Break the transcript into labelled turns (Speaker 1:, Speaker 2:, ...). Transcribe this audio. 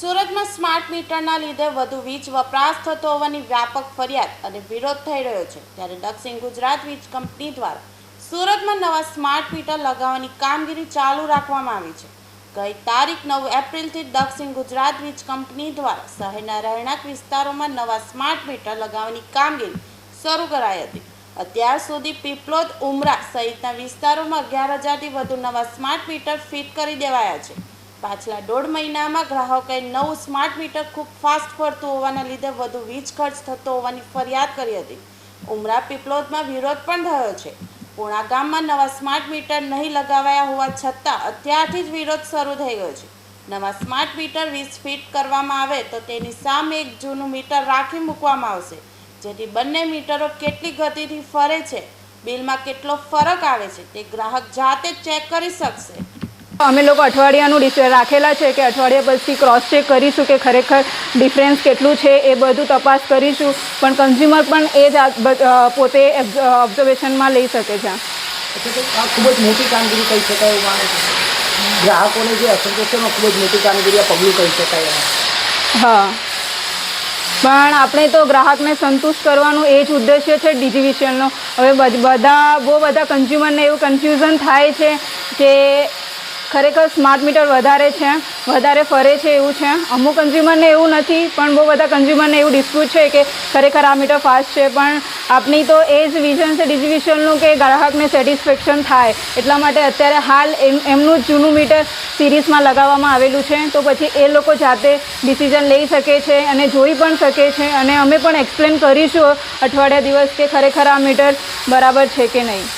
Speaker 1: સુરતમાં સ્માર્ટ મીટરના લીધે વધુ વીજ વપરાશ થતો હોવાની વ્યાપક ફરિયાદ અને વિરોધ થઈ રહ્યો છે. ત્યારે દક્ષિણ ગુજરાત વીજ કંપની દ્વારા સુરતમાં નવા સ્માર્ટ મીટર લગાવવાની કામગીરી ચાલુ રાખવામાં આવી છે. ગઈ તારીખ નવ એપ્રિલથી દક્ષિણ ગુજરાત વીજ કંપની દ્વારા શહેરના રહેણાંક વિસ્તારોમાં નવા સ્માર્ટ મીટર લગાવવાની કામગીરી શરૂ કરાઈ હતી. અત્યાર સુધી પીપલોદ, ઉમરા સહિતના વિસ્તારોમાં અગિયાર હજારથી વધુ નવા સ્માર્ટ મીટર ફિટ કરી દેવાયા છે. પાછલા દોઢ મહિનામાં ગ્રાહકોએ નવું સ્માર્ટ મીટર ખૂબ ફાસ્ટ ફરતું હોવાના લીધે વધુ વીજ ખર્ચ થતો હોવાની ફરિયાદ કરી હતી. ઉમરા પીપલોદમાં વિરોધ પણ થયો છે. પૂણા ગામમાં નવા સ્માર્ટ મીટર નહીં લગાવાયા હોવા છતાં અત્યારથી જ વિરોધ શરૂ થઈ ગયો છે. નવા સ્માર્ટ મીટર વીજ ફિટ કરવામાં આવે તો તેની સામે એક જૂનું મીટર રાખી મૂકવામાં આવશે. જેથી બંને મીટરો કેટલી ગતિથી ફરે છે, બિલમાં કેટલો ફરક આવે છે તે ગ્રાહક જાતે ચેક કરી શકશે.
Speaker 2: અમે લોકો અઠવાડિયાનું રાખેલા છે કે અઠવાડિયા પછી ક્રોસ ચેક કરીશું કે ખરેખર ડિફરન્સ કેટલું છે એ બધું તપાસ કરીશું. પણ કન્ઝ્યુમર પણ એ જ પોતે ઓબ્ઝર્વેશનમાં લઈ શકે છે.
Speaker 3: ખૂબ જ મોટી કામગીરી કહી શકાય એવું માને છે. ગ્રાહકોને જે અસંતોષ છે ખૂબ જ મોટી કામગીરી આ પગલું કહી શકાય
Speaker 2: હા. પણ આપણે તો ગ્રાહકને સંતુષ્ટ કરવાનું એ જ ઉદ્દેશ્ય છે ડિજિવિશનનો હવે બધા બહુ બધા કન્ઝ્યુમરને એવું કન્ફ્યુઝન થાય છે કે ખરેખર સ્માર્ટ મીટર વધારે છે, વધારે ફરે છે એવું છે. અમુક કન્ઝ્યુમરને એવું નથી, પણ બહુ બધા કન્ઝ્યુમરને એવું ડિસ્પ્યુટ છે કે ખરેખર આ મીટર ફાસ્ટ છે. પણ આપણી તો એ જ વિઝન છે ડિજીવિશનનું કે ગ્રાહકને સેટિસ્ફેક્શન થાય. એટલા માટે અત્યારે હાલ એમ, એમનું જૂનું મીટર સિરીઝમાં લગાવવામાં આવેલું છે. તો પછી એ લોકો જાતે ડિસિઝન લઈ શકે છે અને જોઈ પણ શકે છે. અને અમે પણ એક્સપ્લેન કરીશું અઠવાડિયા દિવસ કે ખરેખર આ મીટર બરાબર છે કે નહીં.